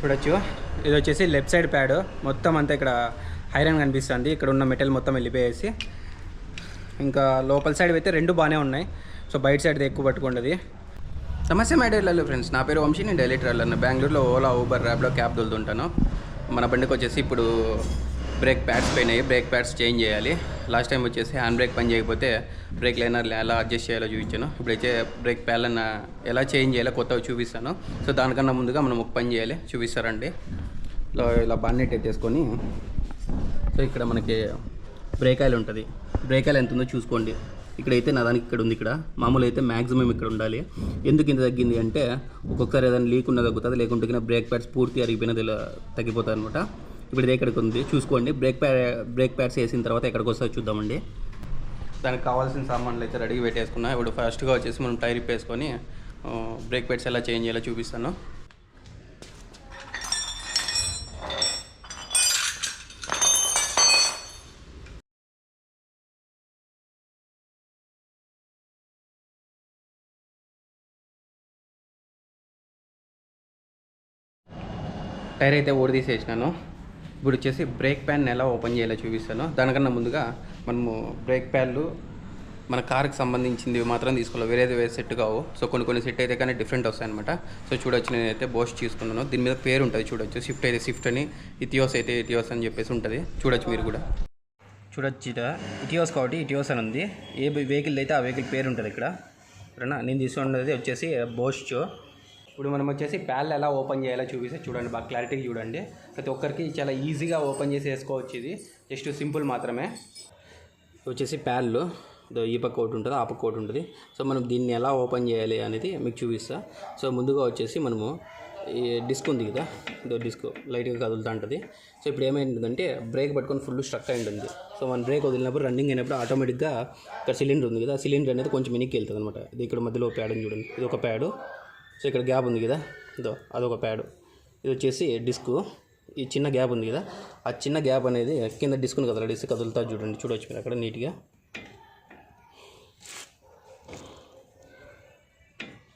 చూడొచ్చు. ఇది వచ్చేసి లెఫ్ట్ సైడ్ ప్యాడ్. మొత్తం అంతా ఇక్కడ ఐరన్ కనిపిస్తుంది. ఇక్కడ ఉన్న మెటల్ మొత్తం వెళ్ళిపోయేసి. ఇంకా లోపల సైడ్ అయితే రెండు బాగానే ఉన్నాయి. సో బయట సైడ్ ఎక్కువ పట్టుకుంటుంది నమస్తే మై డైలర్లు ఫ్రెండ్స్. నా పేరు వంశీ. నేను డైలీ ట్రావెలర్ బెంగళూరులో ఓలా ఊబర్ ర్యాబ్లో క్యాబ్ తోలుతుంటాను. మన బండికి వచ్చేసి ఇప్పుడు బ్రేక్ ప్యాడ్స్ పోయినాయి. బ్రేక్ ప్యాడ్స్ చేంజ్ చేయాలి. లాస్ట్ టైం వచ్చేసి హ్యాండ్ బ్రేక్ పని చేయకపోతే బ్రేక్ లైనర్ ఎలా అడ్జస్ట్ చేయాలో చూపించాను. ఇప్పుడైతే బ్రేక్ ప్యాడ్లను ఎలా చేంజ్ చేయాలో కొత్తగా చూపిస్తాను. సో దానికన్నా ముందుగా మనం ఒక పని చేయాలి. చూపిస్తారండి. ఇలా ఇలా బాన్నెట్ ఎట్టేసుకొని సో ఇక్కడ మనకి బ్రేక్ ఆయిల్ ఉంటుంది. బ్రేక్ ఆయిల్ ఎంత ఉందో చూసుకోండి. ఇక్కడైతే నా దానికి ఇక్కడ ఉంది ఇక్కడ. మామూలు అయితే మ్యాక్సిమం ఇక్కడ ఉండాలి. ఎందుకు ఇంత తగ్గింది అంటే ఒక్కొక్కసారి ఏదైనా లీక్ ఉన్న తగ్గుతుంది లేకుంటే బ్రేక్ ప్యాడ్స్ పూర్తి అరిగిపోయినది ఇలా తగ్గిపోతుంది అనమాట ఇప్పుడు ఇది ఉంది. చూసుకోండి. బ్రేక్ ప్యాడ్ బ్రేక్ ప్యాడ్స్ వేసిన తర్వాత ఎక్కడికి వస్తుందో చూద్దామండి. దానికి కావాల్సిన సామాన్లు అయితే రెడీగా పెట్టేసుకున్నా. ఇప్పుడు ఫస్ట్గా వచ్చేసి మనం టైర్ వేసుకొని బ్రేక్ ప్యాడ్స్ ఎలా చేంజ్ చేయాలో చూపిస్తాను. టైర్ అయితే ఓడి తీసేసినాను ఇప్పుడు వచ్చేసి బ్రేక్ ప్యాన్ ఎలా ఓపెన్ చేయాలో చూపిస్తాను. దానికన్నా ముందుగా మనము బ్రేక్ ప్యాన్లు మన కార్కి సంబంధించింది మాత్రం తీసుకోవాలి. వేరేది వేరే సెట్ కావు. సో కొన్ని కొన్ని సెట్ అయితే కానీ డిఫరెంట్ వస్తాయి అనమాట సో చూడొచ్చు నేనైతే బోస్ట్ తీసుకున్నాను. దీని మీద పేరు ఉంటుంది చూడొచ్చు. స్విఫ్ట్ అయితే స్విఫ్ట్ అని ఇథియోస్ అయితే ఇథియోస్ అని చెప్పేసి ఉంటుంది. చూడొచ్చు మీరు కూడా. చూడొచ్చు ఇట ఇటియోస్ కాబట్టి ఇటియోస్ అని ఉంది. ఏ వెహికల్ అయితే ఆ వెహికల్ పేరు ఉంటుంది ఇక్కడ. సరేనా? నేను తీసుకున్నది వచ్చేసి బోస్ట్ ఇప్పుడు మనం వచ్చేసి ప్యాల్ ఎలా ఓపెన్ చేయాలో చూపిస్తే చూడండి బాగా క్లారిటీగా చూడండి. ప్రతి ఒక్కరికి చాలా ఈజీగా ఓపెన్ చేసి వేసుకోవచ్చు ఇది. జస్ట్ సింపుల్ మాత్రమే. వచ్చేసి ప్యాళ్ళు ఈ పక్క ఒకటి ఉంటుంది ఆ పక్క ఒకటి ఉంటుంది. సో మనం దీన్ని ఎలా ఓపెన్ చేయాలి అనేది మీకు చూపిస్తా. సో ముందుగా వచ్చేసి మనము ఈ డిస్క్ ఉంది కదా ఇదో డిస్క్ లైట్గా కదులుతూ ఉంటుంది. సో ఇప్పుడు ఏమైందంటే బ్రేక్ పట్టుకొని ఫుల్ స్ట్రక్ అయి ఉంటుంది. సో మన బ్రేక్ వదిలినప్పుడు రన్నింగ్ అయినప్పుడు ఆటోమేటిక్గా ఇక్కడ సిలిండర్ ఉంది కదా సిలిండర్ అనేది కొంచెం వెనక్కి వెళ్తుంది అనమాట. ఇది ఇక్కడ మధ్యలో ప్యాడ్ అని చూడండి. ఇది ఒక ప్యాడు సో ఇక్కడ గ్యాప్ ఉంది కదా. ఇదో అదొక ప్యాడ్. ఇది వచ్చేసి డిస్క్. ఈ చిన్న గ్యాప్ ఉంది కదా. ఆ చిన్న గ్యాప్ అనేది కింద డిస్క్ ఉంది కదా డిస్క్ కదులుతా చూడండి. చూడవచ్చు మీరు అక్కడ నీట్గా.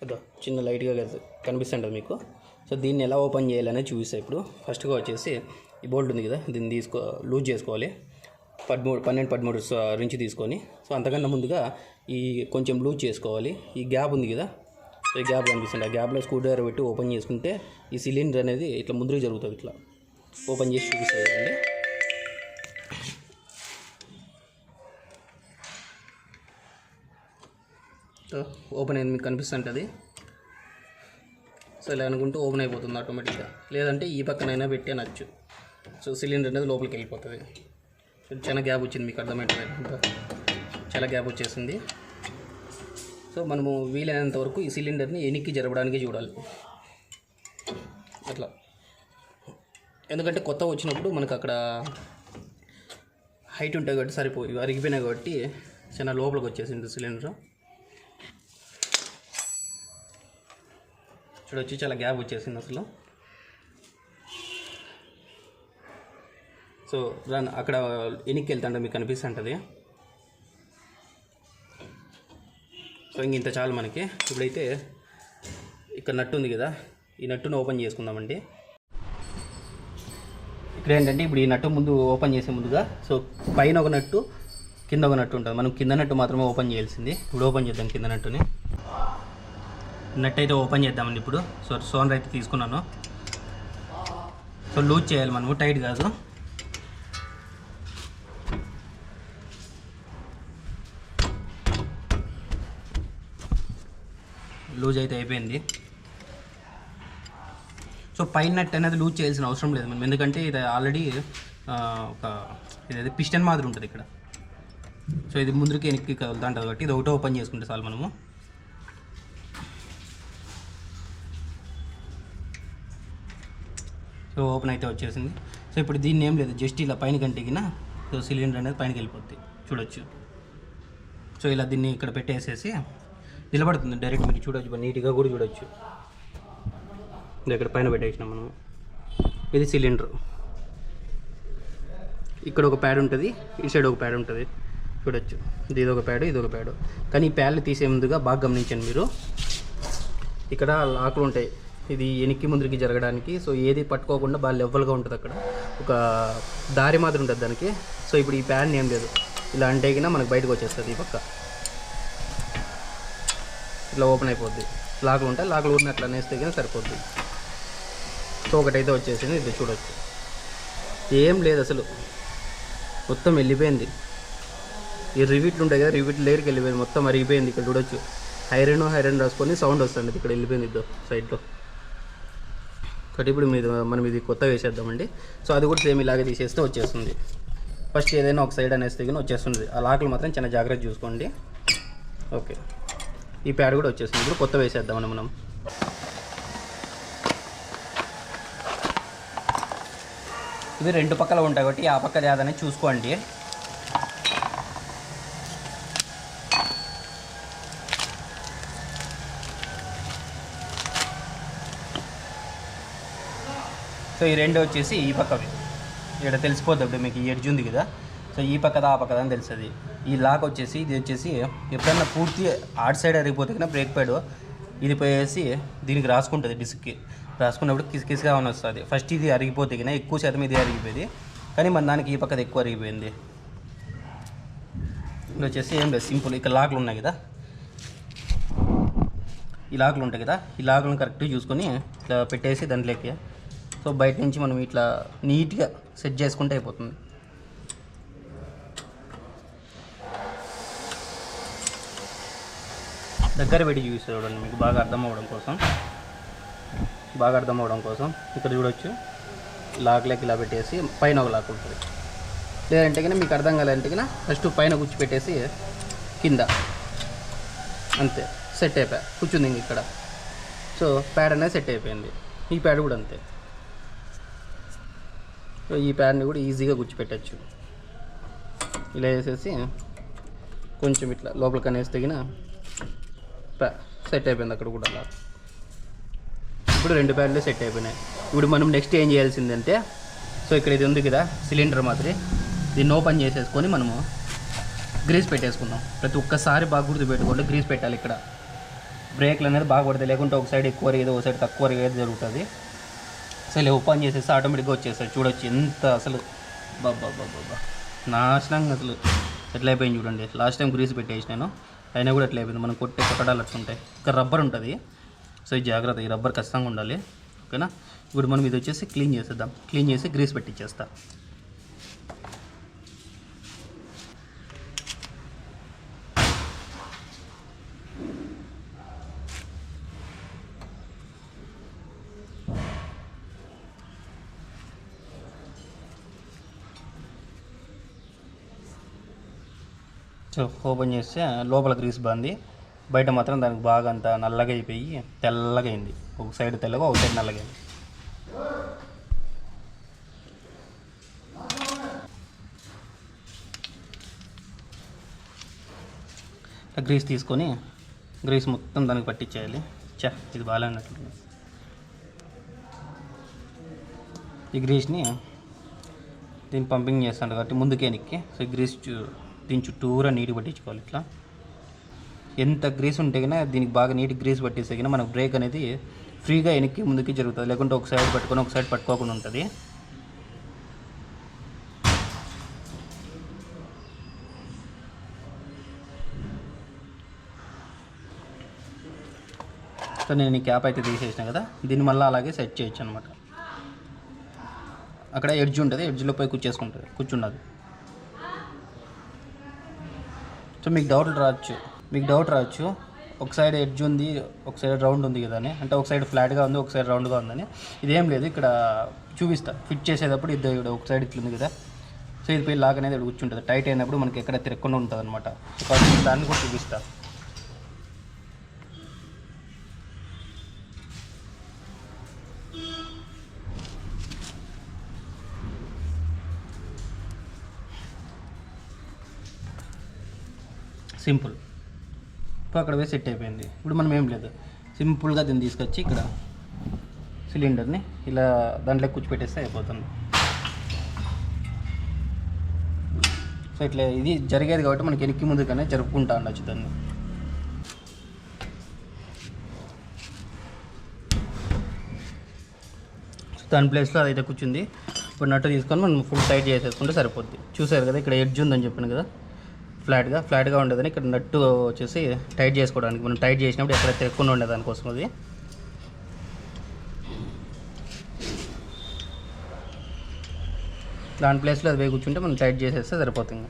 అదో చిన్న లైట్గా కదు- కనిపిస్తుంటుంది మీకు. సో దీన్ని ఎలా ఓపెన్ చేయాలనే చూపిస్తాయి ఇప్పుడు. ఫస్ట్గా వచ్చేసి ఈ బోల్ట్ ఉంది కదా. దీన్ని తీసుకో లూజ్ చేసుకోవాలి. పదమూడు పన్నెండు పదమూడు స- రించి తీసుకొని. సో అంతకన్నా ముందుగా ఈ కొంచెం లూజ్ చేసుకోవాలి. ఈ గ్యాప్ ఉంది కదా. ఈ గ్యాప్ కనిపిస్తుంది ఆ గ్యాప్లో స్క్రూ డ్రైవర్ పెట్టి ఓపెన్ చేసుకుంటే ఈ సిలిండర్ అనేది ఇట్లా ముందుకు జరుగుతుంది ఇట్లా. ఓపెన్ చేసి చూపిస్తుంది అండి సో ఓపెన్ అయింది మీకు కనిపిస్తుంటుంది? సో ఇలా అనుకుంటూ ఓపెన్ అయిపోతుంది ఆటోమేటిక్గా. లేదంటే ఈ పక్కనైనా పెట్టి అనొచ్చు సో సిలిండర్ అనేది లోపలికి వెళ్ళిపోతుంది. సో చాలా గ్యాప్ వచ్చింది మీకు అర్థమవుతుంది. చాలా గ్యాప్ వచ్చేసింది. సో మనము వీలైనంత వరకు ఈ సిలిండర్ని ఎనిక్కి జరపడానికి చూడాలి. అట్లా. ఎందుకంటే కొత్త వచ్చినప్పుడు మనకు అక్కడ హైట్ ఉంటుంది కాబట్టి సరిపోయి అరిగిపోయినాయి కాబట్టి చాలా లోపలికి వచ్చేసింది సిలిండర్. చూడొచ్చి చాలా గ్యాప్ వచ్చేసింది అసలు. సో రన్ అక్కడ ఎనికి వెళ్తుంటే మీకు కనిపిస్తుంటుంది సో ఇంక ఇంత చాలు మనకి. ఇప్పుడైతే ఇక్కడ నట్టు ఉంది కదా ఈ నట్టును ఓపెన్ చేసుకుందామండి. ఇక్కడ ఏంటంటే ఇప్పుడు ఈ నట్టు ముందు ఓపెన్ చేసే ముందుగా సో పైన ఒక నట్టు కింద ఒక నట్టు ఉంటుంది. మనం కింద నట్టు మాత్రమే ఓపెన్ చేయాల్సింది. ఇప్పుడు ఓపెన్ చేద్దాం కింద నట్టుని. నట్ అయితే ఓపెన్ చేద్దామండి ఇప్పుడు. సో సోనర్ అయితే తీసుకున్నాను. సో లూజ్ చేయాలి మనము టైట్ కాదు. లూజ్ అయితే అయిపోయింది. సో పైన నట్ అనేది లూజ్ చేయాల్సిన అవసరం లేదు మనం. ఎందుకంటే ఇది ఆల్రెడీ ఒక ఇది పిస్టన్ మాదిరి ఉంటుంది ఇక్కడ. సో ఇది ముందుకి వెనక్కి కదులుతా ఉంటుంది కాబట్టి ఇది ఒకటో ఓపెన్ చేసుకుంటే చాలు మనము. సో ఓపెన్ అయితే వచ్చేసింది. సో ఇప్పుడు దీన్ని ఏం లేదు జస్ట్ ఇలా పైన కంటికిన సో సిలిండర్ అనేది పైనకి వెళ్ళిపోద్ది. చూడొచ్చు. సో ఇలా దీన్ని ఇక్కడ పెట్టేసేసి నిలబడుతుంది డైరెక్ట్ మీరు చూడొచ్చు నీట్గా కూడా చూడొచ్చు. ఇక్కడ పైన పెట్టేసినాం మనం ఇది సిలిండర్. ఇక్కడ ఒక ప్యాడ్ ఉంటుంది ఈ సైడ్ ఒక ప్యాడ్ ఉంటుంది. చూడొచ్చు. ఇది ఒక ప్యాడ్ ఇది ఒక ప్యాడ్. కానీ ఈ ప్యాడ్లు తీసే ముందుగా బాగా గమనించండి మీరు. ఇక్కడ లాకులు ఉంటాయి. ఇది ఎనికి ముందుకి జరగడానికి సో ఏది పట్టుకోకుండా బాగా లెవెల్గా ఉంటుంది అక్కడ. ఒక దారి మాదిరి ఉంటుంది దానికి. సో ఇప్పుడు ఈ ప్యాడ్ని ఏం లేదు. ఇలా అంటే మనకు బయటకు వచ్చేస్తుంది ఈ పక్క. ఇట్లా ఓపెన్ అయిపోద్ది. లాకులు ఉంటాయి లాకులు ఊరిని అట్లా నేస్తే కానీ సరిపోద్ది. సో ఒకటైతే వచ్చేసింది ఇది చూడొచ్చు. ఏం లేదు అసలు. మొత్తం వెళ్ళిపోయింది. ఈ రివిట్లు ఉంటాయి కదా రివిట్ లేయర్కి వెళ్ళిపోయింది. మొత్తం అరిగిపోయింది ఇక్కడ చూడొచ్చు. హైరన్ హైరన్ రాసుకొని సౌండ్ వస్తుంది. ఇక్కడ వెళ్ళిపోయింది ఇద్దో సైడ్లో కాబట్టి ఇప్పుడు మీద మనం ఇది కొత్త వేసేద్దామండి. సో అది కూడా సేమ్ ఇలాగే తీసేస్తే వచ్చేస్తుంది. ఫస్ట్ ఏదైనా ఒక సైడ్ అనేస్తే కానీ వచ్చేస్తుంది. ఆ లాకులు మాత్రం చాలా జాగ్రత్త చూసుకోండి. ఓకే. ఈ ప్యాడ్ కూడా వచ్చేసింది. ఇప్పుడు కొత్త వేసేద్దామని మనం. ఇవి రెండు పక్కల ఉంటాయి కాబట్టి ఆ పక్క ఏదైనా చూసుకోండి. సో ఈ రెండు వచ్చేసి ఈ పక్కవి. ఇక్కడ తెలిసిపోద్ది అప్పుడు మీకు ఈ ఎడ్జ్ ఉంది కదా. సో ఈ పక్కదా ఆ పక్కదా అని తెలుస్తుంది. ఈ లాక్ వచ్చేసి ఇది వచ్చేసి ఎప్పుడన్నా పూర్తి ఆట్ సైడ్ అరిగిపోతే కన్నా బ్రేక్ ప్యాడ్ ఇది పోయేసి దీనికి రాసుకుంటుంది డిస్క్కి. రాసుకున్నప్పుడు కిస్కిస్గా అని వస్తుంది. ఫస్ట్ ఇది అరిగిపోతే కన్నా ఎక్కువ శాతం ఇది అరిగిపోయింది. కానీ మన దానికి ఈ పక్కది ఎక్కువ అరిగిపోయింది. ఇది వచ్చేసి ఏం లేదు సింపుల్. ఇక్కడ లాక్లు ఉన్నాయి కదా. ఈ లాక్లు ఉంటాయి కదా. ఈ లాక్లను కరెక్ట్గా చూసుకొని ఇట్లా పెట్టేసి దాంట్లోకి. సో బయట నుంచి మనం ఇట్లా నీట్గా సెట్ చేసుకుంటే అయిపోతుంది. దగ్గర పెట్టి చూస్తే చూడండి మీకు బాగా అర్థం అవ్వడం కోసం. బాగా అర్థం అవ్వడం కోసం. ఇక్కడ చూడొచ్చు. లాక్ లెక్క ఇలా పెట్టేసి పైన ఒక లాక్ ఉంటుంది. లేదంటే కన్నా మీకు అర్థం కాలేదంటే కన్నా ఫస్ట్ పైన కూర్చోపెట్టేసి కింద. అంతే. సెట్ అయిపోయా. కూర్చుంది ఇంక ఇక్కడ. సో ప్యాడ్ అనేది సెట్ అయిపోయింది. ఈ ప్యాడ్ కూడా అంతే. సో ఈ ప్యాడ్ని కూడా ఈజీగా కూర్చోపెట్టచ్చు. ఇలా వేసేసి కొంచెం ఇట్లా లోపలికి అనేసి తగిన సెట్ అయిపోయింది అక్కడ కూడా అలా. ఇప్పుడు రెండు ప్యాడ్లు సెట్ అయిపోయినాయి. ఇప్పుడు మనం నెక్స్ట్ ఏం చేయాల్సిందంటే సో ఇక్కడ ఇది ఉంది కదా సిలిండర్ మాదిరి. దీన్ని ఓపెన్ చేసేసుకొని మనము గ్రీస్ పెట్టేసుకుందాం. ప్రతి ఒక్కసారి బాగా గుర్తుపెట్టుకోండి గ్రీస్ పెట్టాలి ఇక్కడ. బ్రేక్లు అనేది బాగా పడతాయి. లేకుంటే ఒక సైడ్ ఎక్కువ ఏదో ఒక సైడ్ తక్కువ ఏదో జరుగుతుంది. అసలు ఓపెన్ చేసేసి ఆటోమేటిక్గా వచ్చేస్తాయి. చూడొచ్చు ఎంత అసలు. బాబా బాబా నాశనంగా అసలు. ఎట్లా అయిపోయింది చూడండి. లాస్ట్ టైం గ్రీస్ పెట్టేసినాను. అయినా కూడా అట్లా అయిపోయింది. మనం కొట్టే కొట్టడాలు అట్లుంటాయి ఇంకా రబ్బర్ ఉంటుంది. సో ఈ జాగ్రత్త ఈ రబ్బర్ ఖచ్చితంగా ఉండాలి. ఓకేనా? ఇప్పుడు మనం ఇది వచ్చేసి క్లీన్ చేసేద్దాం. క్లీన్ చేసి గ్రీస్ పెట్టించేస్తా ఓపెన్ చేస్తే లోపల గ్రీస్ బంది. బయట మాత్రం దానికి బాగా అంత నల్లగా అయిపోయి తెల్లగా అయింది. ఒక సైడ్ తెల్లగా ఒక సైడ్ నల్లగా అయింది. గ్రీస్ తీసుకొని గ్రీస్ మొత్తం దానికి పట్టించేయాలి చా ఇది బాగాలేనట్లు ఈ గ్రీస్ని దీన్ని పంపింగ్ చేస్తాను కాబట్టి ముందుకే నిక్కి సో గ్రీస్ చూ- దీని చుట్టూరా నీటి పట్టించుకోవాలి ఇట్లా. ఎంత గ్రీస్ ఉంటే కన్నా దీనికి బాగా నీటి గ్రీస్ పట్టేస్తే కన్నా మనకు బ్రేక్ అనేది ఫ్రీగా వెనక్కి ముందుకి జరుగుతుంది. లేకుంటే ఒక సైడ్ పట్టుకొని ఒక సైడ్ పట్టుకోకుండా ఉంటుంది. సో నేను ఈ క్యాప్ అయితే తీసేసిన కదా దీన్ని మళ్ళీ అలాగే సెట్ చేయొచ్చు అనమాట అక్కడ ఎడ్జ్ ఉంటుంది ఎడ్జ్లో పోయి కూర్చేసుకుంటుంది కూర్చున్నది సో మీకు డౌట్లు రావచ్చు. మీకు డౌట్ రావచ్చు. ఒక సైడ్ ఎడ్జ్ ఉంది ఒక సైడ్ రౌండ్ ఉంది కదా అని. అంటే ఒక సైడ్ ఫ్లాట్గా ఉంది ఒక సైడ్ రౌండ్గా ఉందని ఇదేం లేదు ఇక్కడ చూపిస్తా. ఫిట్ చేసేటప్పుడు ఇది ఇక్కడ ఒక సైడ్ ఇట్లుంది కదా. సో ఇది పోయి లాక్ అనేది ఇక్కడ కూర్చుంటుంది. టైట్ అయినప్పుడు మనకి ఎక్కడ తిరగకుండా ఉంటుంది అనమాట దాన్ని కూడా చూపిస్తా. సింపుల్. ఇప్పుడు అక్కడ పోయి సెట్ అయిపోయింది. ఇప్పుడు మనం ఏం లేదు. సింపుల్గా దీన్ని తీసుకొచ్చి ఇక్కడ సిలిండర్ని ఇలా దాంట్లో కూర్చోపెట్టేస్తే అయిపోతుంది. సో ఇట్లా ఇది జరిగేది కాబట్టి మనకి వెనక్కి ముందుగానే జరుపుకుంటా ఉండొచ్చు దాన్ని. దాని ప్లేస్లో అదైతే కూర్చుంది. ఇప్పుడు నట్టు తీసుకొని మనం ఫుల్ టైట్ చేసేసుకుంటే సరిపోద్ది. చూసారు కదా ఇక్కడ ఎడ్జ్ ఉందని చెప్పాను కదా. ఫ్లాట్గా ఫ్లాట్గా ఉండదని ఇక్కడ నట్టు వచ్చేసి టైట్ చేసుకోవడానికి మనం టైట్ చేసినప్పుడు ఎక్కడ తిరగకుండా ఉండే దానికోసం అది. దాని ప్లేస్లో అది పోయి కూర్చుంటే మనం టైట్ చేసేస్తే సరిపోతుంది.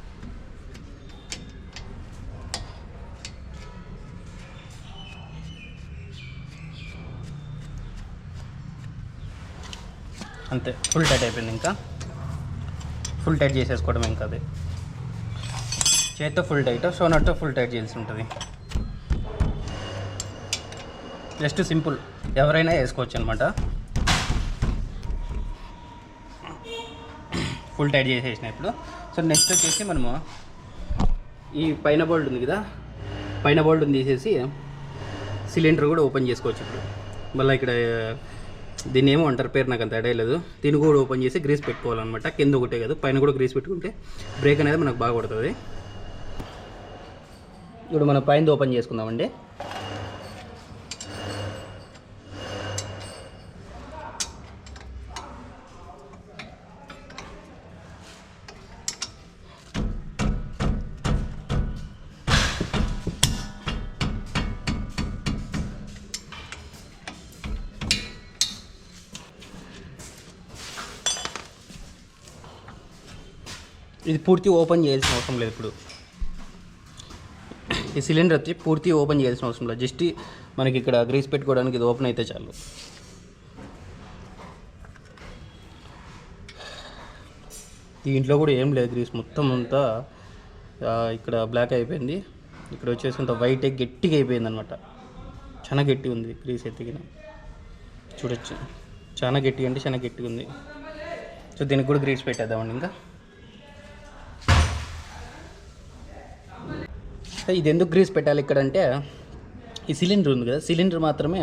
అంతే ఫుల్ టైట్ అయిపోయింది ఇంకా. ఫుల్ టైట్ చేసేసుకోవడం ఇంకా అది. చేత్తో ఫుల్ టైట్ సో నట్తో ఫుల్ టైట్ చేయాల్సి ఉంటుంది. Just simple. ఎవరైనా వేసుకోవచ్చు అనమాట ఫుల్ టైట్ చేసేసిన ఇప్పుడు. సో నెక్స్ట్ వచ్చేసి మనము ఈ పైన బోల్డ్ ఉంది కదా? పైన బోల్డ్ తీసేసి సిలిండర్ కూడా ఓపెన్ చేసుకోవచ్చు ఇప్పుడు. మళ్ళీ ఇక్కడ దీన్ని ఏమో అంటారు పేరు నాకు అంత ఐడియా లేదు. దీన్ని కూడా ఓపెన్ చేసి గ్రీస్ పెట్టుకోవాలన్నమాట. కింద ఒకటే కాదు పైన కూడా గ్రీస్ పెట్టుకుంటే బ్రేక్ అనేది మనకు బాగా పడుతుంది ఇప్పుడు మనం పైన ఓపెన్ చేసుకుందామండి. ఇది పూర్తి ఓపెన్ చేయాల్సిన అవసరం లేదు ఇప్పుడు. ఈ సిలిండర్ వచ్చి పూర్తి ఓపెన్ చేయాల్సిన అవసరం లేదు. జస్ట్ మనకి ఇక్కడ గ్రీస్ పెట్టుకోవడానికి ఇది ఓపెన్ అయితే చాలు. దీంట్లో కూడా ఏం లేదు గ్రీస్. మొత్తం అంతా ఇక్కడ బ్లాక్ అయిపోయింది. ఇక్కడ వచ్చేసి అంత వైట్ గట్టిగా అయిపోయింది అనమాట చాలా గట్టి ఉంది గ్రీస్ ఎత్తికిన చూడొచ్చు. చాలా గట్టిగా అంటే చాలా గట్టిగా ఉంది. సో దీనికి కూడా గ్రీస్ పెట్టేద్దామండి ఇంకా. సో ఇది ఎందుకు గ్రీస్ పెట్టాలి ఇక్కడ అంటే ఈ సిలిండర్ ఉంది కదా సిలిండర్ మాత్రమే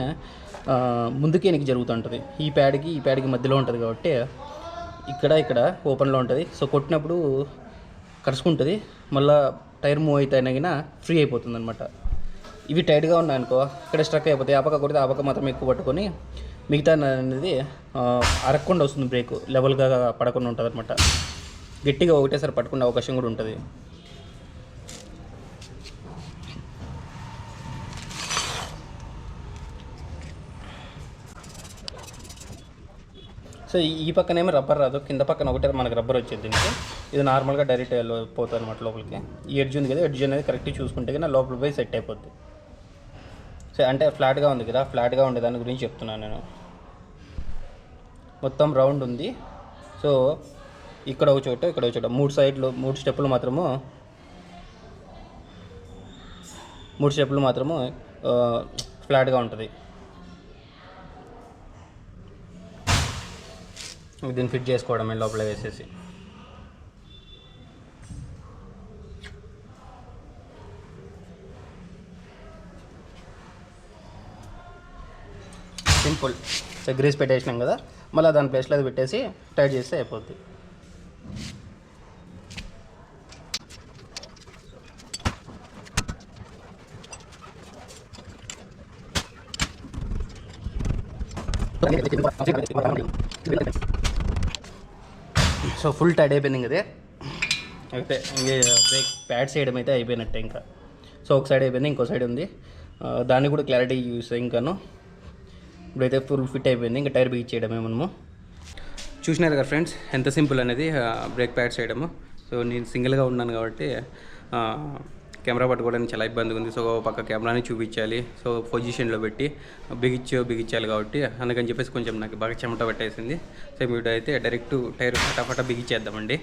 ఆ, ముందుకే వెనక్కి జరుగుతుంటుంది. ఈ ప్యాడ్కి ఈ ప్యాడ్కి మధ్యలో ఉంటుంది కాబట్టి ఇక్కడ ఇక్కడ ఓపెన్లో ఉంటుంది. సో కొట్టినప్పుడు కరుచుకుంటుంది. మళ్ళీ టైర్ మూవ్ అయితే అయినా ఫ్రీ అయిపోతుంది అనమాట ఇవి టైట్గా ఉన్నాయనుకో ఇక్కడ స్ట్రక్ అయిపోతాయి. ఆ పక్క కొడితే ఆ పక్క మాత్రం ఎక్కువ పట్టుకొని మిగతా అనేది ఆ, అరగకుండా వస్తుంది బ్రేక్. లెవెల్గా పడకుండా ఉంటుంది అనమాట గట్టిగా ఒకటేసారి పట్టుకునే అవకాశం కూడా ఉంటుంది. సో ఈ- పక్కనేమో రబ్బర్ రాదు. కింద పక్కన ఒకటే మనకి రబ్బర్ వచ్చేది దీనికి. ఇది నార్మల్గా డైరెక్ట్ పోతుంది అనమాట లోపలికి. ఈ ఎడ్జ్ ఉంది కదా ఎడ్జ్ అనేది కరెక్ట్గా చూసుకుంటే కానీ లోపల పోయి సెట్ అయిపోద్ది. సో అంటే ఫ్లాట్గా ఉంది కదా ఫ్లాట్గా ఉండే దాని గురించి చెప్తున్నాను నేను. మొత్తం రౌండ్ ఉంది. సో ఇక్కడ ఒక చోట ఇక్కడ ఒక చోట. మూడు సైడ్లు మూడు స్టెప్పులు మాత్రము మూడు స్టెప్పులు మాత్రము ఫ్లాట్గా ఉంటుంది. దీన్ని ఫిట్ చేసుకోవడమే లోపల వేసేసి. సింపుల్. సో గ్రీస్ పెట్టేసినాం కదా మళ్ళీ దాని ప్లేస్లో అది పెట్టేసి టైట్ చేస్తే అయిపోద్ది. సో ఫుల్ టైట్ అయిపోయింది కదా అయితే ఇంకే బ్రేక్ ప్యాడ్స్ వేయడం అయితే అయిపోయినట్టే ఇంకా. సో ఒక సైడ్ అయిపోయింది ఇంకో సైడ్ ఉంది. ఆ, దాన్ని కూడా క్లారిటీ యూస్ ఇంకాను. ఇప్పుడైతే ఫుల్ ఫిట్ అయిపోయింది ఇంకా టైర్ బిగించేయడమే మనము. చూసినారు కదా ఫ్రెండ్స్ ఎంత సింపుల్ అనేది బ్రేక్ ప్యాడ్స్ చేయడము. సో నేను సింగిల్గా ఉన్నాను కాబట్టి ఆ, కెమెరా పట్టుకోవడానికి చాలా ఇబ్బందిగా ఉంది. సో ఒక పక్క కెమెరాని చూపించాలి. సో పొజిషన్లో పెట్టి బిగించో బిగించాలి కాబట్టి అందుకని చెప్పేసి కొంచెం నాకు బాగా చెమట పట్టేసింది. సో ఇప్పుడు అయితే డైరెక్ట్ టైర్ ఫటాఫట బిగించేద్దామండి.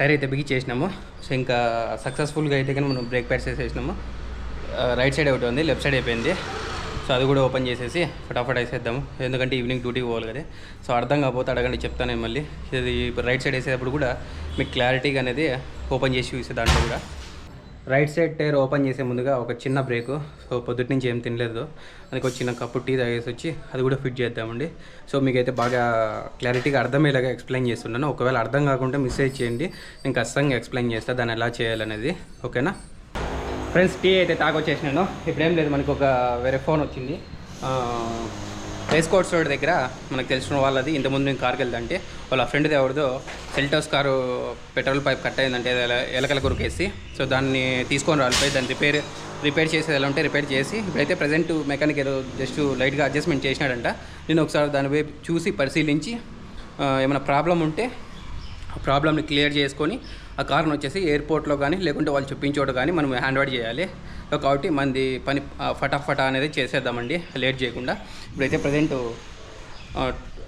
టైర్ అయితే బిగి చేసినాము. సో ఇంకా సక్సెస్ఫుల్గా అయితే కానీ మనం బ్రేక్ ప్యాడ్స్ వేసేసినాము రైట్ సైడ్ ఒకటి ఉంది లెఫ్ట్ సైడ్ అయిపోయింది. సో అది కూడా ఓపెన్ చేసేసి ఫటాఫట్ వేసేద్దాము. ఎందుకంటే ఈవినింగ్ డ్యూటీకి పోవాలి కదా. సో అర్థం కాకపోతే అడగండి చెప్తాను మళ్ళీ. ఇది ఇప్పుడు రైట్ సైడ్ వేసేటప్పుడు కూడా మీకు క్లారిటీగా అనేది ఓపెన్ చేసి చూసే దాంట్లో కూడా. రైట్ సైడ్ టైర్ ఓపెన్ చేసే ముందుగా ఒక చిన్న బ్రేక్. సో పొద్దుటి నుంచి ఏం తినలేదు. అందుకు ఒక చిన్న కప్పు టీ తాగేసి వచ్చి అది కూడా ఫిట్ చేద్దామండి. సో మీకైతే బాగా క్లారిటీగా అర్థమయ్యేలాగా ఎక్స్ప్లెయిన్ చేస్తున్నాను. ఒకవేళ అర్థం కాకుంటే మెసేజ్ చేయండి. నేను ఖచ్చితంగా ఎక్స్ప్లెయిన్ చేస్తాను దాన్ని ఎలా చేయాలనేది. ఓకేనా? ఫ్రెండ్స్ టీ అయితే తాగొచ్చేసినాను. ఇప్పుడు ఏం లేదు. మనకు ఒక వేరే ఫోన్ వచ్చింది. రేస్ కోర్స్ రోడ్ దగ్గర మనకు తెలిసిన వాళ్ళది. ఇంతకుముందు నేను కార్కి వెళ్తుంటే వాళ్ళ ఫ్రెండ్ది ఎవరిదో Seltos car petrol pipe cut అయిందంటే ఎలకల కొరికేసి సో దాన్ని తీసుకొని రాలిపోయి దాన్ని రిపేర్ రిపేర్ చేసేది ఎలా ఉంటే రిపేర్ చేసి ఇప్పుడైతే ప్రజెంట్ మెకానిక్ ఏదో జస్ట్ లైట్గా అడ్జస్ట్మెంట్ చేసినాడంట. నేను ఒకసారి దాని వైపు చూసి పరిశీలించి ఏమైనా ప్రాబ్లం ఉంటే ఆ ప్రాబ్లమ్ని క్లియర్ చేసుకొని ఆ కారును వచ్చేసి ఎయిర్పోర్ట్లో కానీ లేకుంటే వాళ్ళు చూపించోట కానీ మనం హ్యాండ్ ఓవర్ చేయాలి. కాబట్టి మనది పని ఫటాఫటా అనేది చేసేద్దామండి లేట్ చేయకుండా. ఇప్పుడైతే ప్రజెంట్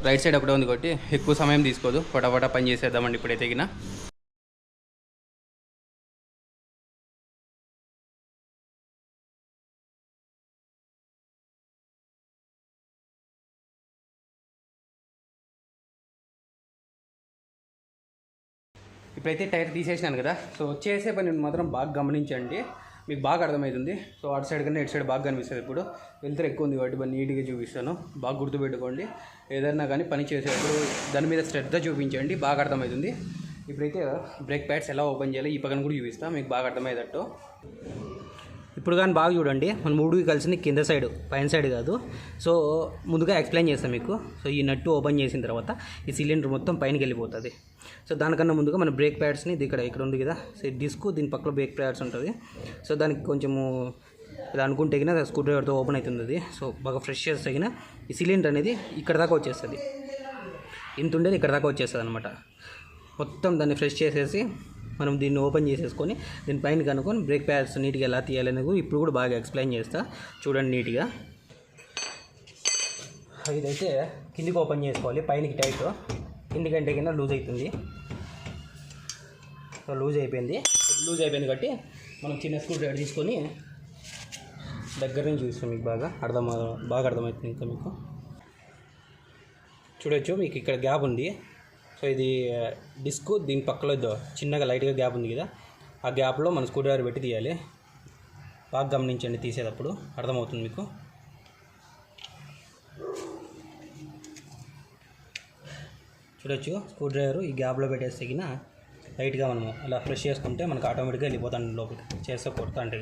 రైట్ సైడ్ ఒకటే ఉంది కాబట్టి ఎక్కువ సమయం తీసుకోదు ఫటాఫటా పని చేసేద్దామండి ఇప్పుడైతే గిన. ఇప్పుడైతే టైర్ తీసేసినాను కదా సో చేసే పని మాత్రం బాగా గమనించండి. మీకు బాగా అర్థమవుతుంది సో అటు సైడ్ కన్నా ఇటు సైడ్ బాగా కనిపిస్తుంది ఇప్పుడు. వెళ్తే ఎక్కువ ఉంది కాబట్టి బాగా నీట్గా చూపిస్తాను. బాగా గుర్తుపెట్టుకోండి. ఏదైనా కానీ పని చేసేటప్పుడు దాని మీద శ్రద్ధ చూపించండి. బాగా అర్థమవుతుంది ఇప్పుడైతే బ్రేక్ ప్యాడ్స్ ఎలా ఓపెన్ చేయాలి ఈ పక్కన కూడా చూపిస్తాను మీకు బాగా అర్థమయ్యేటట్టు. ఇప్పుడు కానీ బాగా చూడండి మన మూడుకి కలిసింది కింద సైడ్ పైన సైడ్ కాదు. సో ముందుగా ఎక్స్ప్లెయిన్ చేస్తాను మీకు. సో ఈ నట్టు ఓపెన్ చేసిన తర్వాత ఈ సిలిండర్ మొత్తం పైనకి వెళ్ళిపోతుంది. సో దానికన్నా ముందుగా మన బ్రేక్ ప్యాడ్స్ని ఇది ఇక్కడ ఇక్కడ ఉంది కదా. సో ఈ డిస్క్ దీని పక్కన బ్రేక్ ప్యాడ్స్ ఉంటుంది. సో దానికి కొంచెము ఇలా అనుకుంటే గిన స్క్రూ డ్రైవర్తో ఓపెన్ అవుతుంది సో బాగా ఫ్రెష్ చేస్తే తగిన ఈ సిలిండర్ అనేది ఇక్కడ దాకా వచ్చేస్తుంది. ఇంత ఉండేది ఇక్కడ దాకా వచ్చేస్తుంది అనమాట మొత్తం దాన్ని ఫ్రెష్ చేసేసి మనం దీన్ని ఓపెన్ చేసేసుకొని దీనిపైన కనుక్కొని బ్రేక్ ప్యాడ్స్ నీట్గా ఎలా తీయాలనేది కూడా ఇప్పుడు కూడా బాగా ఎక్స్ప్లెయిన్ చేస్తా. చూడండి నీట్గా. ఇదైతే కిందికి ఓపెన్ చేసుకోవాలి పైనకి టైట్. ఎందుకంటే కింద లూజ్ అవుతుంది లూజ్ అయిపోయింది. లూజ్ అయిపోయింది కాబట్టి మనం చిన్న స్క్రూ డ్రైవర్ తీసుకొని దగ్గర నుంచి చూస్తాం మీకు బాగా అర్థం బాగా అర్థమవుతుంది ఇంకా మీకు. చూడొచ్చు మీకు ఇక్కడ గ్యాప్ ఉంది. సో ఇది డిస్క్ దీని పక్కలో చిన్నగా లైట్గా గ్యాప్ ఉంది కదా ఆ గ్యాప్లో మన స్క్రూ డ్రైవర్ పెట్టి తీయాలి. బాగా గమనించండి తీసేటప్పుడు అర్థమవుతుంది మీకు? చూడొచ్చు స్క్రూ డ్రైవర్ ఈ గ్యాప్లో పెట్టేస్తే తగిన లైట్గా మనము ఇలా ఫ్రెష్ చేసుకుంటే మనకు ఆటోమేటిక్గా వెళ్ళిపోతాం లోపలికి చేస్తే కొడతా అంటే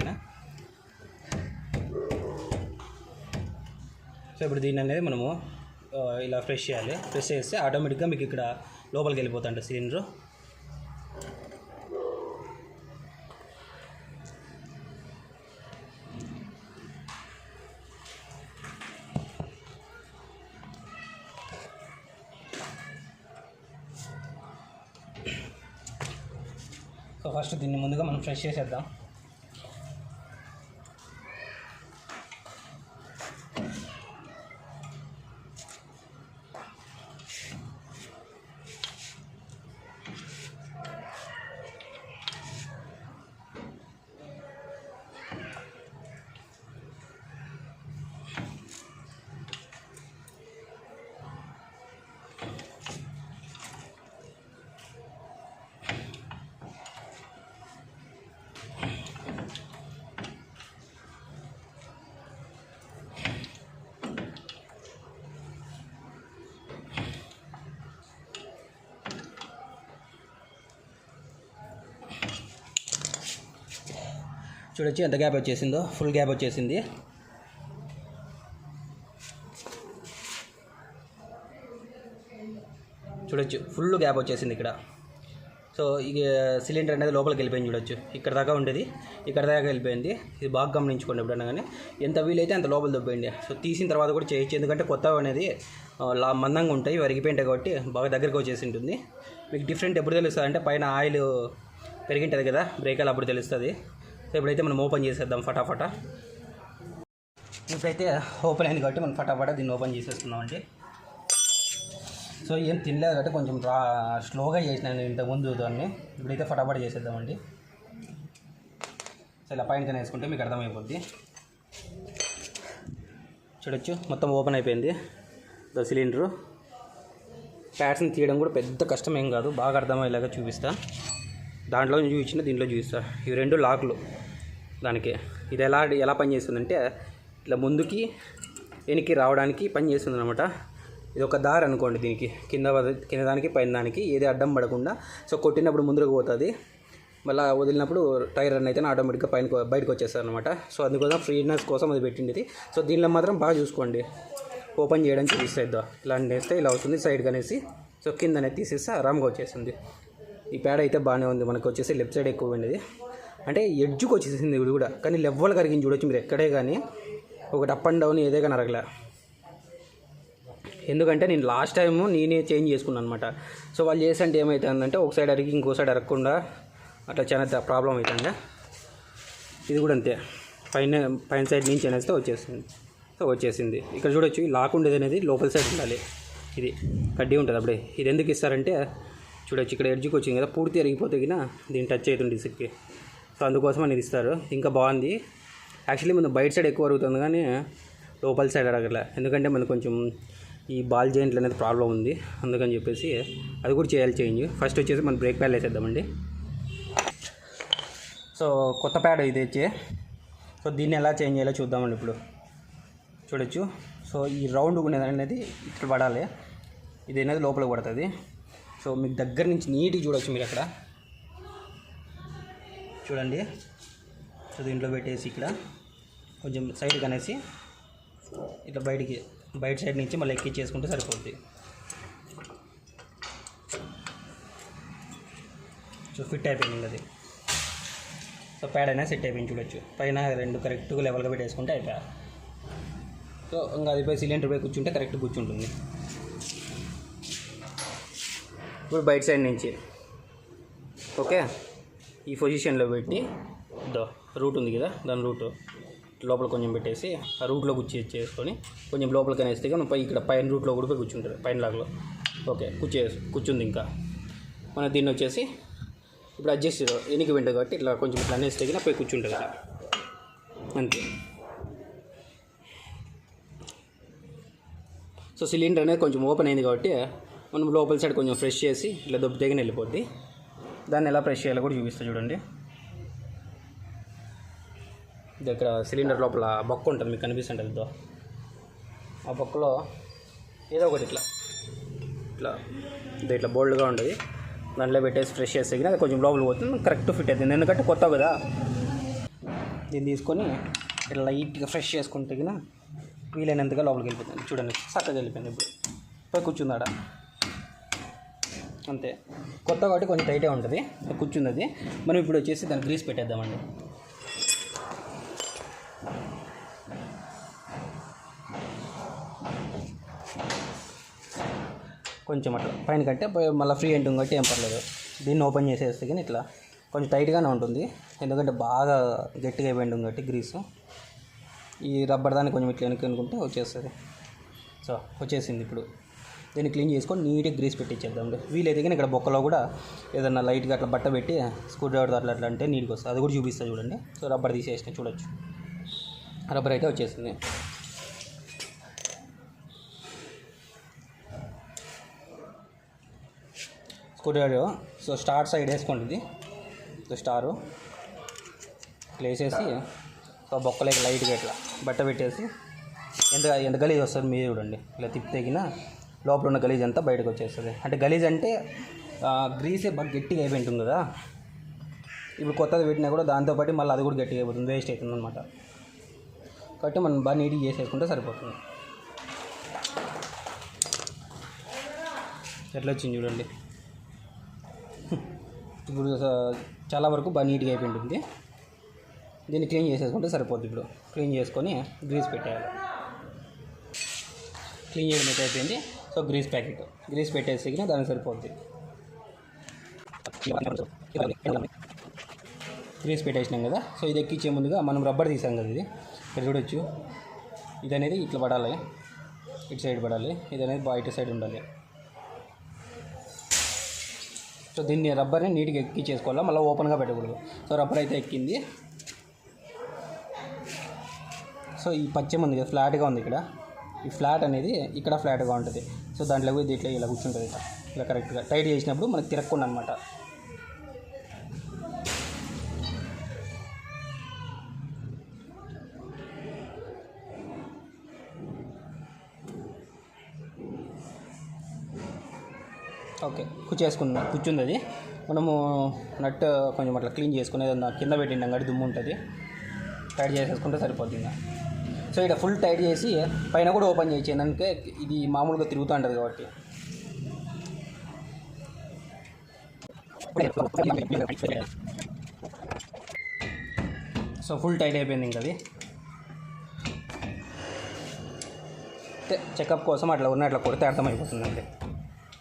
సో ఇప్పుడు దీన్ని అనేది మనము ఇలా ఫ్రెష్ చేయాలి. ఫ్రెష్ చేస్తే ఆటోమేటిక్గా మీకు ఇక్కడ లోపలికి వెళ్ళిపోతుంట సిలిండర్. సో ఫస్ట్ దీన్ని ముందుగా మనం ఫ్రెష్ చేసేద్దాం. చూడొచ్చు. ఎంత గ్యాప్ వచ్చేసిందో? ఫుల్ గ్యాప్ వచ్చేసింది. చూడొచ్చు. ఫుల్ గ్యాప్ వచ్చేసింది ఇక్కడ. సో ఇక సిలిండర్ అనేది లోపలికి వెళ్ళిపోయింది చూడొచ్చు. ఇక్కడ దాకా ఉండేది. ఇక్కడ దాకా వెళ్ళిపోయింది. ఇది బాగా గమనించుకోండి ఎప్పుడన్నా కానీ. ఎంత వీలైతే అంత లోపల దొబ్బేయండి. సో తీసిన తర్వాత కూడా చేయొచ్చు. ఎందుకంటే కొత్త అనేది లా మందంగా ఉంటాయి. వరిగిపోయింటాయి కాబట్టి బాగా దగ్గరికి వచ్చేసి ఉంటుంది. మీకు డిఫరెంట్ ఎప్పుడు తెలుస్తుంది? అంటే పైన ఆయిల్ పెరిగింటుంది కదా. బ్రేకాలు అప్పుడు తెలుస్తుంది. సో ఇప్పుడైతే మనం ఓపెన్ చేసేద్దాం ఫటాఫటా. ఇప్పుడైతే ఓపెన్ అయింది కాబట్టి మనం ఫటాఫట దీన్ని ఓపెన్ చేసేసుకున్నామండి సో ఏం తినలేదు కాబట్టి కొంచెం రా స్లోగా చేసినాను ఇంతకుముందు దాన్ని. ఇప్పుడైతే ఫటాఫట్ చేసేద్దామండి సో ఇలా పైన వేసుకుంటే మీకు అర్థమైపోద్ది. చూడొచ్చు మొత్తం ఓపెన్ అయిపోయింది. దో సిలిండరు. ప్యాడ్స్ని తీయడం కూడా పెద్ద కష్టం ఏం కాదు బాగా అర్థమయ్యేలాగా చూపిస్తా. దాంట్లో చూపించిన దీంట్లో చూపిస్తా. ఇవి రెండు లాక్లు దానికి. ఇది ఎలా ఎలా పనిచేస్తుందంటే ఇట్లా ముందుకి వెనక్కి రావడానికి పని చేస్తుంది అనమాట ఇది ఒక దారి అనుకోండి దీనికి. కింద కింద దానికి పైన దానికి. ఏది అడ్డం పడకుండా సో కొట్టినప్పుడు ముందుకు పోతుంది. మళ్ళీ వదిలినప్పుడు టైర్ రన్ అయితే ఆటోమేటిక్గా పైన బయటకు వచ్చేస్తారు అనమాట సో అందుకోసం ఫ్రీనెస్ కోసం అది పెట్టింది సో దీనిలో మాత్రం బాగా చూసుకోండి. ఓపెన్ చేయడానికి చూపిస్తాయిద్దా ఇలా వేస్తే ఇలా వస్తుంది సైడ్ అనేసి సో కింద అనేది తీసేస్తే ఆరామ్గా వచ్చేస్తుంది. ఈ ప్యాడ్ అయితే బాగానే ఉంది. మనకు వచ్చేసి లెఫ్ట్ సైడ్ ఎక్కువ ఉండేది. అంటే ఎడ్జ్కి వచ్చేసింది ఇది కూడా. కానీ లెవెల్ కరిగింది చూడొచ్చు మీరు ఎక్కడే కానీ. ఒకటి అప్ అండ్ డౌన్ ఏదే కానీ అరగలే. ఎందుకంటే నేను లాస్ట్ టైం నేనే చేంజ్ చేసుకున్నాను అనమాట సో వాళ్ళు చేసంటే ఏమవుతుందంటే ఒక సైడ్ అరిగి ఇంకో సైడ్ అరగకుండా అట్లా చాలా ప్రాబ్లం అవుతుంది. ఇది కూడా అంతే. పైన పైన సైడ్ నుంచి అనేస్తే వచ్చేసింది. సో వచ్చేసింది. ఇక్కడ చూడొచ్చు లాక్ ఉండేది అనేది లోపల సైడ్ ఉండాలి. ఇది కడ్డీ ఉంటుంది అప్పుడే. ఇది ఎందుకు ఇస్తారంటే చూడొచ్చు ఇక్కడ ఎడ్జ్కి వచ్చింది కదా పూర్తి ఎరిగిపోతే కదా దీన్ని టచ్ అవుతుంది డిస్క్కి సో అందుకోసం అనేది ఇస్తారు. ఇంకా బాగుంది. యాక్చువల్లీ మన బయట సైడ్ ఎక్కువ అరుగుతుంది కానీ లోపల సైడ్ అడగలే ఎందుకంటే మనకు కొంచెం ఈ బాల్ జాయింట్లు అనేది ప్రాబ్లం ఉంది. అందుకని చెప్పేసి అది కూడా చేయాలి చేంజ్ ఫస్ట్ వచ్చేసి మనం బ్రేక్ ప్యాడ్ వేసేద్దామండి. సో కొత్త ప్యాడ్ ఇది వచ్చి సో దీన్ని ఎలా చేంజ్ చేయాలో చూద్దామండి ఇప్పుడు. చూడొచ్చు. సో ఈ రౌండ్ ఉన్నది అనేది ఇక్కడ పడాలి. ఇది అనేది లోపలికి పడుతుంది. సో మీకు దగ్గర నుంచి నీట్గా చూడొచ్చు మీరు అక్కడ. చూడండి. సో దీంట్లో పెట్టేసి ఇక్కడ కొంచెం సైడ్కి అనేసి ఇట్లా బయటికి బయట సైడ్ నుంచి మళ్ళీ ఎక్కించేసుకుంటే సరిపోద్ది. సో ఫిట్ అయిపోయింది అది. సో ప్యాడ్ అయినా సెట్ అయిపోయింది చూడొచ్చు. పైన రెండు కరెక్ట్గా లెవెల్గా పెట్టేసుకుంటే అయిపోయా. సో ఇంకా అది పోయి సిలిండర్ పోయి కూర్చుంటే కరెక్ట్ కూర్చుంటుంది. ఇప్పుడు బయట సైడ్ నుంచి. ఓకే? ఈ పొజిషన్లో పెట్టి దో రూట్ ఉంది కదా దాని రూట్ లోపల కొంచెం పెట్టేసి ఆ రూట్లో కూర్చి చేసుకొని కొంచెం లోపలికి అనేస్తే మనం పై ఇక్కడ పైన రూట్లో కూడా పోయి కూర్చుంటారు పైన లాగ్లో. ఓకే కూర్చే కూర్చుంది ఇంకా. మన దీన్ని వచ్చేసి ఇప్పుడు అడ్జస్ట్ ఎనికి వెంట కాబట్టి ఇట్లా కొంచెం ఇట్లా అనేస్తే గిన పోయి కూర్చుంటుంది కదా అంతే. సో సిలిండర్ అనేది కొంచెం ఓపెన్ అయింది కాబట్టి మనం లోపల సైడ్ కొంచెం ఫ్రెష్ చేసి ఇట్లా దొబ్బితేగిన వెళ్ళిపోద్ది. దాన్ని ఎలా ఫ్రెష్ చేయాలో కూడా చూపిస్తా చూడండి. దగ్గర సిలిండర్ లోపల బొక్క ఉంటుంది మీకు కనిపిస్తుంటుంది ఆ బొక్కలో ఏదో ఒకటి ఇట్లా ఇట్లా ఇది ఇట్లా బోల్డ్గా ఉంటుంది. దాంట్లో పెట్టేసి ఫ్రెష్ చేస్తే అది కొంచెం లోపలికి పోతుంది కరెక్ట్ ఫిట్ అవుతుంది ఎందుకంటే కొత్త కదా. దీన్ని తీసుకొని ఇట్లా లైట్గా ఫ్రెష్ చేసుకుంటే వీలైనంతగా లోపలికి వెళ్ళిపోతుంది. చూడండి చక్కగా వెళ్ళిపోయింది ఇప్పుడు. పోయి కూర్చుంది అంతే. కొత్త కాబట్టి కొంచెం టైటే ఉంటుంది. కూర్చుంది అది మనం ఇప్పుడు వచ్చేసి దాన్ని గ్రీస్ పెట్టేద్దామండి. కొంచెం అట్లా పైన కట్టే మళ్ళీ ఫ్రీ ఉంటుంది కాబట్టి ఏం పర్లేదు. దీన్ని ఓపెన్ చేసేస్తే కానీ ఇట్లా కొంచెం టైట్గానే ఉంటుంది. ఎందుకంటే బాగా గట్టిగా అయిపోయింది కాబట్టి గ్రీసు. ఈ రబ్బర్ దాన్ని కొంచెం ఇట్లా వెనుక అనుకుంటే వచ్చేస్తుంది. సో వచ్చేసింది ఇప్పుడు. దీన్ని క్లీన్ చేసుకొని నీట్గా గ్రీస్ పెట్టించేద్దాం వీలైతే కానీ ఇక్కడ బొక్కలో కూడా ఏదన్నా లైట్గా అట్లా బట్ట పెట్టి స్క్రూ డ్రైవర్ అట్లా అట్లా అంటే నీట్గా వస్తుంది. అది కూడా చూపిస్తా చూడండి. సో రబ్బర్ తీసేసిన చూడొచ్చు. రబ్బర్ అయితే వచ్చేసింది. Screwdriver so star side వేసుకోండి ఇది. So star. ఇట్లా వేసేసి సో బొక్కలకి లైట్గా ఇట్లా బట్ట పెట్టేసి ఎంత ఎంత గలీజ్ వస్తుంది మీరు చూడండి. ఇలా తిప్పితేగిన లోపల ఉన్న గలీజ్ అంతా బయటకు వచ్చేస్తుంది. అంటే గలీజ్ అంటే గ్రీసే బాగా గట్టిగా అయిపోయి ఉంటుంది కదా. ఇప్పుడు కొత్తది పెట్టినా కూడా దాంతోపాటు మళ్ళీ అది కూడా గట్టిగా అయిపోతుంది వేస్ట్ అవుతుంది అనమాట కాబట్టి మనం బాగా నీట్గా చేసేసుకుంటే సరిపోతుంది. ఎట్లా వచ్చింది చూడండి. ఇప్పుడు చాలా వరకు బాగా నీట్గా అయిపోయి ఉంటుంది దీన్ని క్లీన్ చేసేసుకుంటే సరిపోద్ది ఇప్పుడు. క్లీన్ చేసుకొని గ్రీస్ పెట్టేయాలి. క్లీన్ చేయడం అయితే అయిపోయింది? So grace packet. గ్రీస్ పెట్టేసి దానికి సరిపోద్ది. గ్రీస్ పెట్టేసినాం కదా సో ఇది ఎక్కించే ముందుగా మనం రబ్బర్ తీసాం కదా ఇది. ఇక్కడ చూడొచ్చు. ఇది అనేది ఇట్లా పడాలి. ఇటు సైడ్ పడాలి. ఇది అనేది బా ఇటు సైడ్ ఉండాలి. సో దీన్ని రబ్బర్ని నీట్గా ఎక్కించేసుకోవాలి మళ్ళీ ఓపెన్గా పెట్టకూడదు. సో రబ్బర్ అయితే ఎక్కింది. సో ఈ పచ్చం ఉంది కదా ఫ్లాట్గా ఉంది ఇక్కడ. ఈ ఫ్లాట్ అనేది ఇక్కడ ఫ్లాట్గా ఉంటుంది. సో దాంట్లో పోయి దీంట్లో ఇలా కూర్చుంటుంది ఇట్లా. ఇలా కరెక్ట్గా టైట్ చేసినప్పుడు మనకు తిరగకుండా అనమాట ఓకే కూర్చేసుకున్నా కూర్చుంది అది మనము నట్ కొంచెం అట్లా క్లీన్ చేసుకునేది కింద పెట్టిండం కాబట్టి దుమ్ము ఉంటుంది. టైట్ చేసేసుకుంటే సరిపోతుంది సో ఇక్కడ ఫుల్ టైట్ చేసి పైన కూడా ఓపెన్ చేసి ఎందుకంటే ఇది మామూలుగా తిరుగుతూ ఉంటుంది కాబట్టి. సో ఫుల్ టైట్ అయిపోయింది ఇంకా అది. చెకప్ కోసం అట్లా ఉన్న అట్లా కొడితే అర్థమైపోతుంది అంతే.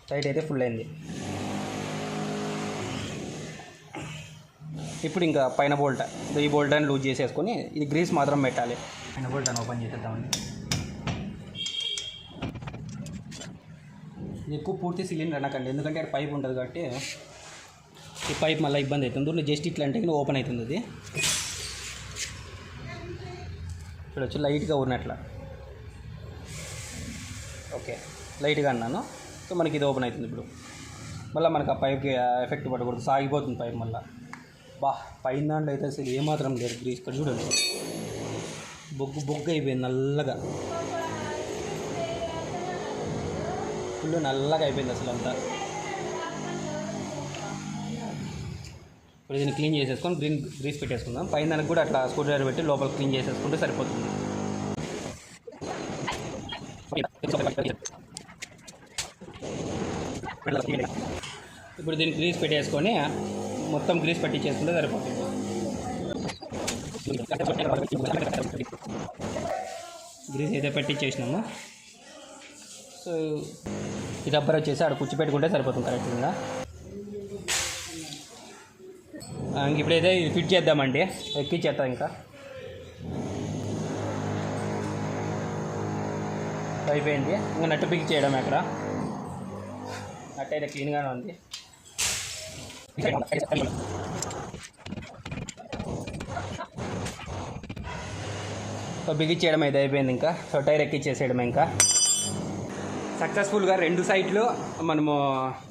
టైట్ అయితే ఫుల్ అయింది. ఇప్పుడు ఇంకా పైన బోల్ట్ ఈ బోల్ట్ అని లూజ్ చేసేసుకొని ఇది గ్రీస్ మాత్రం పెట్టాలి. పైన బోల్ట్ అని ఓపెన్ చేసేద్దామండి ఇది ఎక్కువ పూర్తి సిలిండర్ అనకండి ఎందుకంటే అక్కడ పైప్ ఉంటుంది కాబట్టి ఈ పైప్ మళ్ళీ ఇబ్బంది అవుతుంది. దూరంలో జస్ట్ ఇట్లా అంటే ఓపెన్ అవుతుంది అది. చూడొచ్చు లైట్గా ఉన్నట్ల ఓకే లైట్గా అన్నాను. సో మనకి ఇది ఓపెన్ అవుతుంది ఇప్పుడు. మళ్ళీ మనకు ఆ పైప్కి ఎఫెక్ట్ పడకూడదు సాగిపోతుంది పైప్ మళ్ళీ. బా పైన దాంట్లో అయితే అసలు ఏమాత్రం లేదు గ్రీస్. ఇక్కడ చూడండి. బొగ్గు బొగ్గు అయిపోయింది నల్లగా. ఫుల్ నల్లగా అయిపోయింది అసలు అంతా. ఇప్పుడు దీన్ని క్లీన్ చేసేసుకొని గ్రీన్ గ్రీస్ పెట్టేసుకుందాం. పైన దానికి కూడా అట్లా స్క్రూ డ్రైవర్ పెట్టి లోపల క్లీన్ చేసేసుకుంటే సరిపోతుంది. ఇప్పుడు దీన్ని గ్రీస్ పెట్టేసుకొని మొత్తం గ్రీస్ పట్టించేసుకుంటే సరిపోతుంది. గ్రీస్ అయితే పెట్టించేసినాము సో ఈ రబ్బర్ వచ్చేసి ఆడ కూర్చోపెట్టుకుంటే సరిపోతుంది కరెక్ట్గా ఇప్పుడైతే ఇది ఫిట్ చేద్దామండి ఎక్కిచ్చేద్దాం ఇంకా. అయిపోయింది ఇంకా నట్టు పిక్ చేయడం అక్కడ నట్టు అయితే క్లీన్గానే ఉంది. సో బిగించేయడం అయితే అయిపోయింది ఇంకా. సో టైర్ ఎక్కిచ్చేసేయడం ఇంకా. సక్సెస్ఫుల్గా రెండు సైట్లు మనము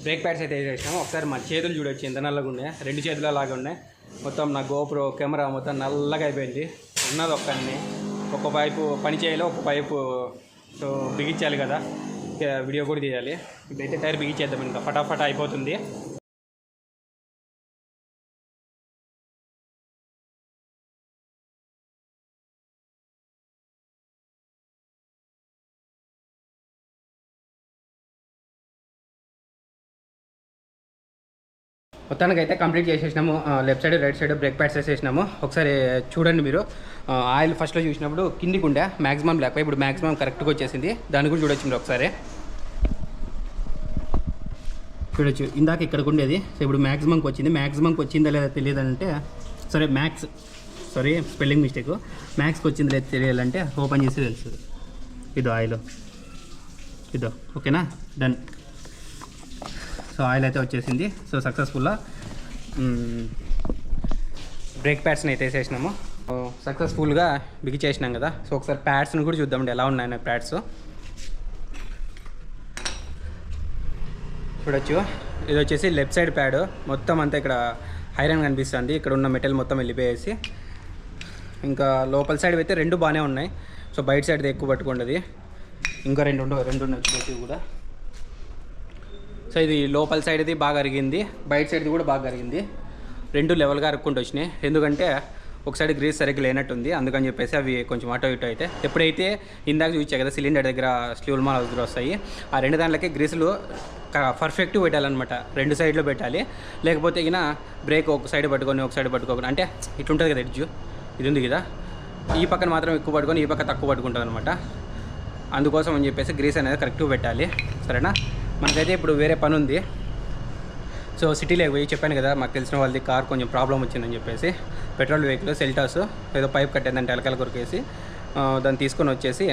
బ్రేక్ ప్యాడ్స్ అయితే వేసేసాము. ఒకసారి మన చేతులు చూడొచ్చు ఎంత నల్లగా ఉన్నాయి. రెండు చేతులు అలాగే ఉన్నాయి. మొత్తం నా గోప్రో కెమెరా మొత్తం నల్లగా అయిపోయింది. ఉన్నది ఒక్కడిని. ఒక పైపు పని చేయాలి ఒక పైపు సో బిగించాలి కదా. వీడియో కూడా తీయాలి. ఇప్పుడైతే టైర్ బిగించేద్దాం ఇంకా. ఫటాఫట్ అయిపోతుంది. మొత్తానికి అయితే complete చేసేసినాము. Left side right side brake pads వేసేసినాము. ఒకసారి చూడండి మీరు. ఆయిల్ ఫస్ట్లో చూసినప్పుడు కిందికి ఉండే మ్యాక్సిమం లేకపోయి ఇప్పుడు మ్యాక్సిమం కరెక్ట్గా వచ్చేసింది. దాని కూడా చూడొచ్చు మీరు ఒకసారి. చూడొచ్చు. ఇందాక ఇక్కడికి ఉండేది. సో ఇప్పుడు మ్యాక్సిమంకి వచ్చింది. మ్యాక్సిమంకి వచ్చిందా లేదా తెలియదు అంటే సరే మ్యాక్స్ సారీ స్పెల్లింగ్ మిస్టేక్ మ్యాక్స్కి వచ్చింది లేదా తెలియాలంటే ఓపెన్ చేసి తెలుస్తుంది. ఇదో ఆయిల్. ఇదో ఓకేనా? డన్ సో ఆయిల్ అయితే వచ్చేసింది. సో సక్సెస్ఫుల్గా బ్రేక్ ప్యాడ్స్ని అయితే వేసేసినాము. సక్సెస్ఫుల్గా బిగిచేసినాం కదా. సో ఒకసారి ప్యాడ్స్ని కూడా చూద్దామండి ఎలా ఉన్నాయి ప్యాడ్స్. చూడొచ్చు. ఇది వచ్చేసి లెఫ్ట్ సైడ్ ప్యాడ్. మొత్తం అంతా ఇక్కడ ఐరన్ కనిపిస్తుంది. ఇక్కడ ఉన్న మెటల్ మొత్తం వెళ్ళిపోయేసి. ఇంకా లోపల సైడ్ అయితే రెండు బాగానే ఉన్నాయి. సో బయట సైడ్ ఎక్కువ పట్టుకుండది. ఇంకా రెండు ఉండవు రెండు ఉన్నాయి కూడా. సో ఇది లోపల సైడ్ది బాగా అరిగింది బయట సైడ్ది కూడా బాగా అరిగింది. రెండు లెవెల్గా అరుక్కుంటూ వచ్చినాయి. ఎందుకంటే ఒక సైడ్ గ్రీస్ సరిగ్గా లేనట్టుంది అందుకని చెప్పేసి అవి కొంచెం అటో ఇటో అయితే. ఎప్పుడైతే ఇందాక చూసా కదా సిలిండర్ దగ్గర స్లీవుల్ మాల్ దగ్గర వస్తాయి ఆ రెండు దాంట్లకి గ్రీసులు పర్ఫెక్ట్ పెట్టాలన్నమాట. రెండు సైడ్లో పెట్టాలి. లేకపోతే ఇక బ్రేక్ ఒక సైడ్ పట్టుకొని ఒక సైడ్ పట్టుకోకుండా అంటే ఇట్లుంటుంది కదా ఎడ్జు ఇది ఉంది కదా. ఈ పక్కన మాత్రం ఎక్కువ పట్టుకొని ఈ పక్క తక్కువ పట్టుకుంటుంది అనమాట అందుకోసం అని చెప్పేసి గ్రీస్ అనేది కరెక్ట్గా పెట్టాలి. సరేనా? మనకైతే ఇప్పుడు వేరే పని ఉంది. సో సిటీలోకి పోయి చెప్పాను కదా మాకు తెలిసిన వాళ్ళది కార్ కొంచెం ప్రాబ్లం వచ్చిందని చెప్పేసి పెట్రోల్ వెహికల్ సెల్టాస్ ఏదో పైప్ కట్టేదంటే ఎలకల కొరికేసి దాన్ని తీసుకొని వచ్చేసి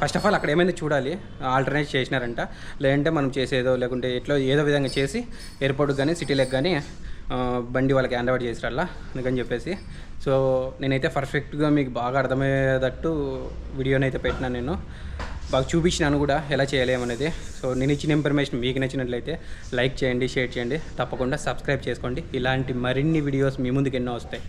ఫస్ట్ ఆఫ్ ఆల్ అక్కడ ఏమైంది చూడాలి. ఆల్టర్నేట్ చేసినారంట. లేదంటే మనం చేసేదో లేకుంటే ఎట్లో ఏదో విధంగా చేసి ఎయిర్పోర్ట్కి కానీ సిటీలకు కానీ బండి వాళ్ళకి హ్యాండ్ ఓవర్ చేసిరల్లా? అందుకని చెప్పేసి. సో నేనైతే పర్ఫెక్ట్గా మీకు బాగా అర్థమయ్యేటట్టు వీడియోనైతే పెట్టినా పెట్టినాను నేను. బాగా చూపించినాను కూడా ఎలా చేయలేమనేది సో నేను ఇచ్చిన ఇన్ఫర్మేషన్ మీకు నచ్చినట్లయితే లైక్ చేయండి షేర్ చేయండి. తప్పకుండా సబ్స్క్రైబ్ చేసుకోండి. ఇలాంటి మరిన్ని వీడియోస్ మీ ముందుకు ఎన్నో వస్తాయి.